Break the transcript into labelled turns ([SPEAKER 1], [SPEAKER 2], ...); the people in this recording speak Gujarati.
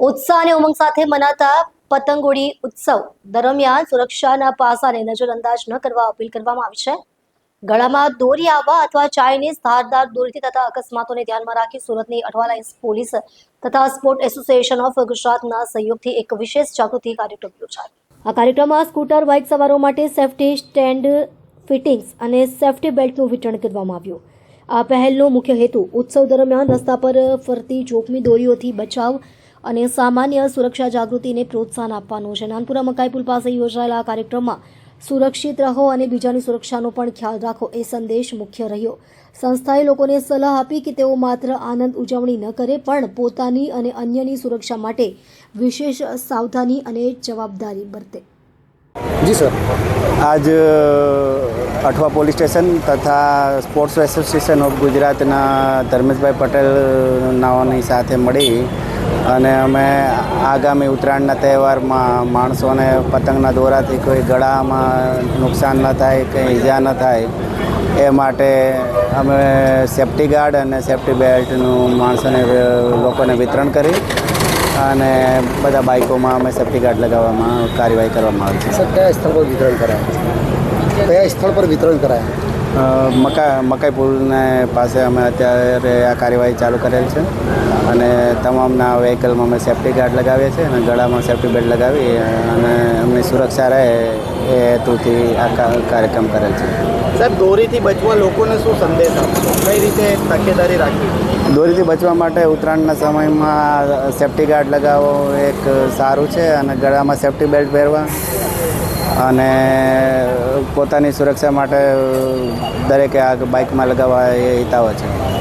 [SPEAKER 1] ઉત્સાહ અને ઉમંગ સાથે મનાતા પતંગોડી ઉત્સવ દરમિયાન સુરક્ષાના પાસાને નજરઅંદાજ ન કરવા અપીલ કરવામાં આવી છે. ગળામાં દોરી આવવા અથવા ચાઇનીઝ ધારદાર દોરીથી થતા અકસ્માતોને ધ્યાનમાં રાખી સુરતની અઠવાલાઇન્સ પોલીસ તથા સ્પોર્ટ એસોસિએશન ઓફ ગુજરાતના સહયોગથી એક વિશેષ જાગૃતિ કાર્યક્રમ યોજાયો. આ કાર્યક્રમમાં સ્કૂટર, બાઇક સવારો માટે સેફટી સ્ટેન્ડ ફિટિંગ્સ અને સેફટી બેલ્ટનું વિતરણ કરવામાં આવ્યું. આ પહેલનો મુખ્ય હેતુ ઉત્સવ દરમિયાન રસ્તા પર ફરતી જોખમી દોરીઓથી બચાવ અને સામાન્ય સુરક્ષા જાગૃતિને પ્રોત્સાહન આપવાનો છે. નાનપુરા મકાઈ પુલ પાસે યોજાયેલા આ કાર્યક્રમમાં સુરક્ષિત રહો અને બીજાની સુરક્ષાનો પણ ખ્યાલ રાખો એ સંદેશ મુખ્ય રહ્યો. સંસ્થાએ લોકોને સલાહ આપી કે તેઓ માત્ર આનંદ ઉજવણી ન કરે, પણ પોતાની અને અન્યની સુરક્ષા માટે વિશેષ સાવધાની અને જવાબદારી બરતે.
[SPEAKER 2] જી, સર.
[SPEAKER 3] આજ અઠવા પોલીસ સ્ટેશન તથા સ્પોર્ટ્સ એસોસિએશન ઓફ ગુજરાતના ધર્મેશભાઈ પટેલ નાઓની સાથે મળી અને અમે આગામી ઉત્તરાયણના તહેવારમાં માણસોને પતંગના દોરાથી કોઈ ગળામાં નુકસાન ન થાય, કંઈ ઈજા ન થાય, એ માટે અમે સેફ્ટી ગાર્ડ અને સેફ્ટી બેલ્ટનું માણસોને લોકોને વિતરણ કરી અને બધા બાઇકોમાં અમે સેફ્ટી ગાર્ડ લગાવવામાં કાર્યવાહી કરવામાં આવી છે.
[SPEAKER 2] સર, કયા સ્થળ પર વિતરણ કરાયા? કયા સ્થળ પર વિતરણ કરાયા?
[SPEAKER 3] મકા મકાઈ પુલને પાસે અમે અત્યારે આ કાર્યવાહી ચાલુ કરેલ છે. અને તમામના વ્હીકલમાં અમે સેફ્ટી ગાર્ડ લગાવીએ છીએ અને ગળામાં સેફ્ટી બેલ્ટ લગાવી અને એમની સુરક્ષા રહે એ હેતુથી આ કાર્યક્રમ કરેલ છે.
[SPEAKER 4] સાહેબ દોરીથી બચવા લોકોને શું સંદેશ આપશો? કઈ રીતે તકેદારી રાખવી?
[SPEAKER 3] દોરીથી બચવા માટે ઉત્તરાયણના સમયમાં સેફ્ટી ગાર્ડ લગાવવો એક સારું છે અને ગળામાં સેફ્ટી બેલ્ટ પહેરવા અને પોતાની સુરક્ષા માટે દરેકે આ બાઇકમાં લગાવવા એ હિતાવ છે.